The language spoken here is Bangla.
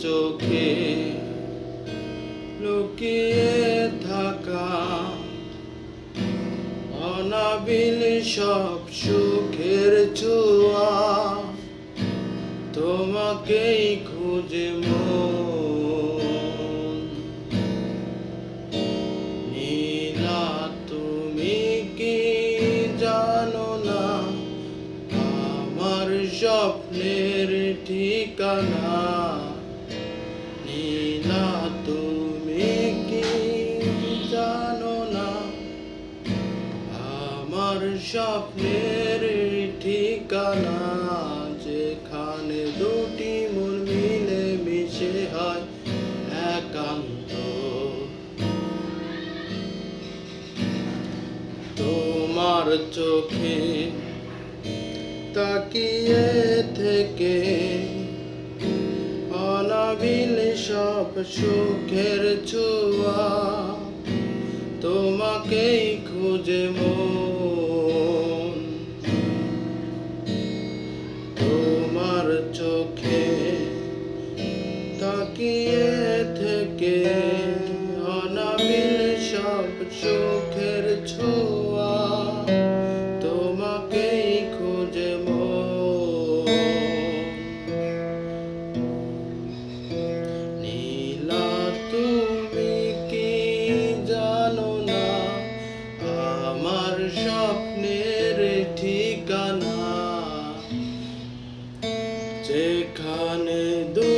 চোখে লুকিয়ে থাকা অনাবিল সব সুখের ছোঁয়া, তোমাকেই খুঁজে নীলা জানো না? আমার স্বপ্নের ঠিকানা আমার স্বপ্নের ঠিকানা যেখানে দুটি মন মিলে মিশে হয় একান্ত। তোমার চোখে তাকিয়ে থেকে অনাবিল সব সুখের ছোঁয়া তোমাকেই খুঁজে মন। তোমার চোখে তাকিয়ে থেকে অনাবিল সব চোখের ছোঁয়া। স্বপ্নের ঠিকানা যেখানে দু